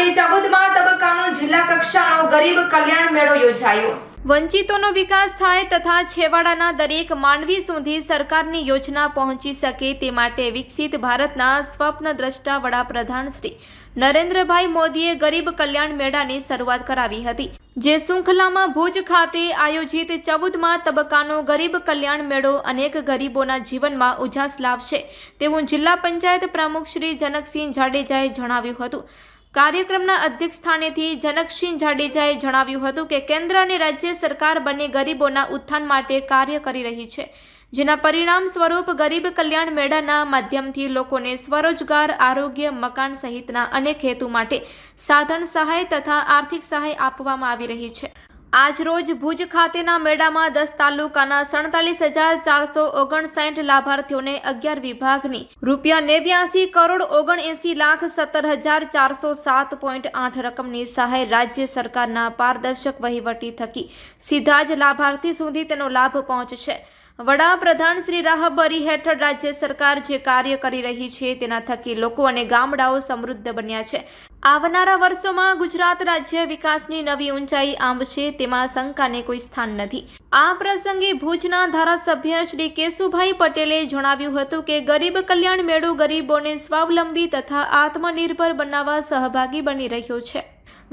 ખાતે ચૌદમા તબક્કાનો જિલ્લા કક્ષાનો ગરીબ કલ્યાણ મેળો યોજાયો. વંચિતોનો વિકાસ થાય તથા છેવાડાના દરેક માનવી સુધી સરકારની યોજના પહોંચી શકે તે માટે વિકસિત ભારતના સ્વપ્નદ્રષ્ટા વડાપ્રધાન શ્રી નરેન્દ્રભાઈ મોદીએ ગરીબ કલ્યાણ મેળાની શરૂઆત કરાવી હતી. જે શૃંખલામાં ભુજ ખાતે આયોજિત ચૌદમાં તબક્કાનો ગરીબ કલ્યાણ મેળો અનેક ગરીબોના જીવનમાં ઉજાસ લાવશે તેવું જિલ્લા પંચાયત પ્રમુખ શ્રી જનકસિંહ જાડેજાએ જણાવ્યું હતું. કાર્યક્રમના અધ્યક્ષ સ્થાનેથી જનકસિંહ જાડેજાએ જણાવ્યું હતું કે કેન્દ્ર અને રાજ્ય સરકાર બંને ગરીબોના ઉત્થાન માટે કાર્ય કરી રહી છે. જેના પરિણામ સ્વરૂપ ગરીબ કલ્યાણ મેળાના માધ્યમથી લોકોને સ્વરોજગાર, આરોગ્ય, મકાન સહિતના અનેક હેતુ માટે સાધન સહાય તથા આર્થિક સહાય આપવામાં આવી રહી છે. આજ રોજ ભુજ ખાતેના મેળામાં દસ તાલુકાના સડતાલીસ હજાર ચારસો ઓગણસાઠ લાભાર્થીઓને અગિયાર વિભાગની રૂપિયા નેવ્યાસી કરોડ ઓગણએંસી લાખ સત્તર હજાર ચારસો સાત પોઈન્ટ આઠ રકમની સહાય રાજ્ય સરકારના પારદર્શક વહીવટી થકી સીધા જ લાભાર્થી સુધી તેનો લાભ પહોંચશે. વડાપ્રધાન શ્રી રાહબરી હેઠળ રાજ્ય સરકાર જે કાર્ય કરી રહી છે તેના થકી લોકો અને ગામડાઓ સમૃદ્ધ બન્યા છે. આવનારા વર્ષોમાં ગુજરાત રાજ્ય વિકાસની નવી ઊંચાઈ આંબશે, તેમાં શંકાને કોઈ સ્થાન નથી. આ પ્રસંગે ભુજના ધારાસભ્ય શ્રી કેશુભાઈ પટેલે જણાવ્યું હતું કે ગરીબ કલ્યાણ મેળો ગરીબોને સ્વાવલંબી તથા આત્મનિર્ભર બનાવવા સહભાગી બની રહ્યો છે.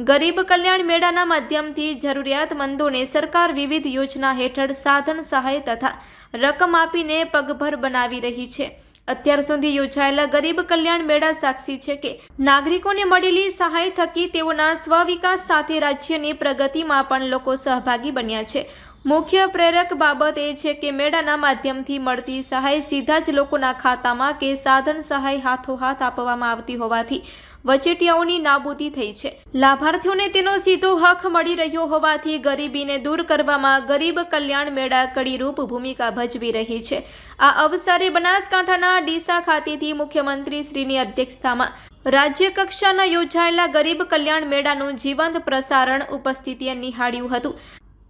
ગરીબ કલ્યાણ મેળાના માધ્યમથી જરૂરિયાતમંદોને સરકાર વિવિધ યોજના હેઠળ સાધન સહાય તથા રકમ આપીને પગભર બનાવી રહી છે. અત્યાર સુધી યોજાયેલા ગરીબ કલ્યાણ મેળા સાક્ષી છે કે નાગરિકોને મળેલી સહાય થકી તેઓના સ્વવિકાસ સાથે રાજ્યની પ્રગતિમાં પણ લોકો સહભાગી બન્યા છે. મુખ્ય પ્રેરક બાબત એ છે કે મેળાના માધ્યમથી મળતી સહાય સીધા જ લોકોના ખાતામાં કે સાધન સહાય હાથોહાથ આપવામાં આવતી હોવાથી વચેટિયાઓની નાબૂદી થઈ છે. લાભાર્થીઓને તેનો સીધો હક મળી રહ્યો હોવાથી ગરીબીને દૂર કરવામાં ગરીબ કલ્યાણ મેળા કડીરૂપ ભૂમિકા ભજવી રહી છે. આ અવસરે બનાસકાંઠાના ડીસા ખાતેથી મુખ્યમંત્રી શ્રીની અધ્યક્ષતામાં રાજ્ય કક્ષાના યોજાયેલા ગરીબ કલ્યાણ મેળાનું જીવંત પ્રસારણ ઉપસ્થિતિએ નિહાળ્યું હતું.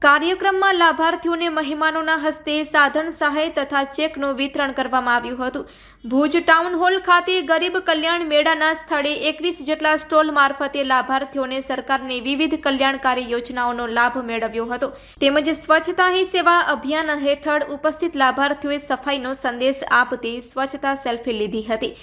કાર્યક્રમમાં લાભાર્થીઓને મહેમાનોના હસ્તે સાધન સહાય તથા ચેકનું વિતરણ કરવામાં આવ્યું હતું. ભુજ ટાઉન હોલ ખાતે ગરીબ કલ્યાણ મેળાના સ્થળે એકવીસ જેટલા સ્ટોલ મારફતે લાભાર્થીઓને સરકારની વિવિધ કલ્યાણકારી યોજનાઓનો લાભ મેળવ્યો હતો. તેમજ સ્વચ્છતા હી સેવા અભિયાન હેઠળ ઉપસ્થિત લાભાર્થીઓએ સફાઈનો સંદેશ આપતી સ્વચ્છતા સેલ્ફી લીધી હતી.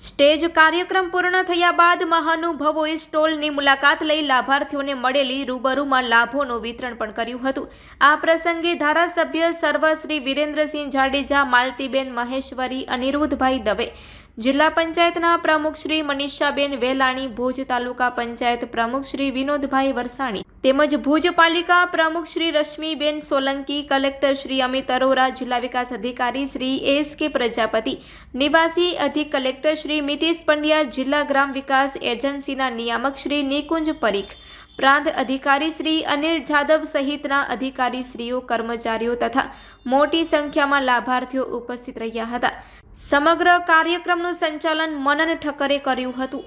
સ્ટેજ કાર્યક્રમ પૂર્ણ થયા બાદ મહાનુભાવોએ સ્ટોલની મુલાકાત લઈ લાભાર્થીઓને મળેલી રૂબરૂમાં લાભોનું વિતરણ પણ કર્યું હતું. આ પ્રસંગે ધારાસભ્ય સર્વ શ્રી વિરેન્દ્રસિંહ જાડેજા, માલતીબેન મહેશ્વરી, અનિરુદ્ધભાઈ દવે જિલ્લા પંચાયતના પ્રમુખ શ્રી મનીષાબેન વેલાણી, ભુજ તાલુકા પંચાયત પ્રમુખ શ્રી વિનોદભાઈ વરસાણી તેમજ ભુજ પાલિકા પ્રમુખ શ્રી રશ્મિબેન સોલંકી, કલેક્ટર શ્રી અમિત અરોરા, જિલ્લા વિકાસ અધિકારી શ્રી એસ કે પ્રજાપતિ, નિવાસી અધિક કલેક્ટર શ્રી મિતેશ પંડ્યા, જિલ્લા ગ્રામ વિકાસ એજન્સીના નિયામક શ્રી નિકુંજ પરીખ, પ્રાંત અધિકારી શ્રી અનિલ જાદવ સહિતના અધિકારી શ્રીઓ, કર્મચારીઓ તથા મોટી સંખ્યામાં લાભાર્થીઓ ઉપસ્થિત રહ્યા હતા. સમગ્ર કાર્યક્રમનું સંચાલન મનન ઠક્કરે કર્યું હતું.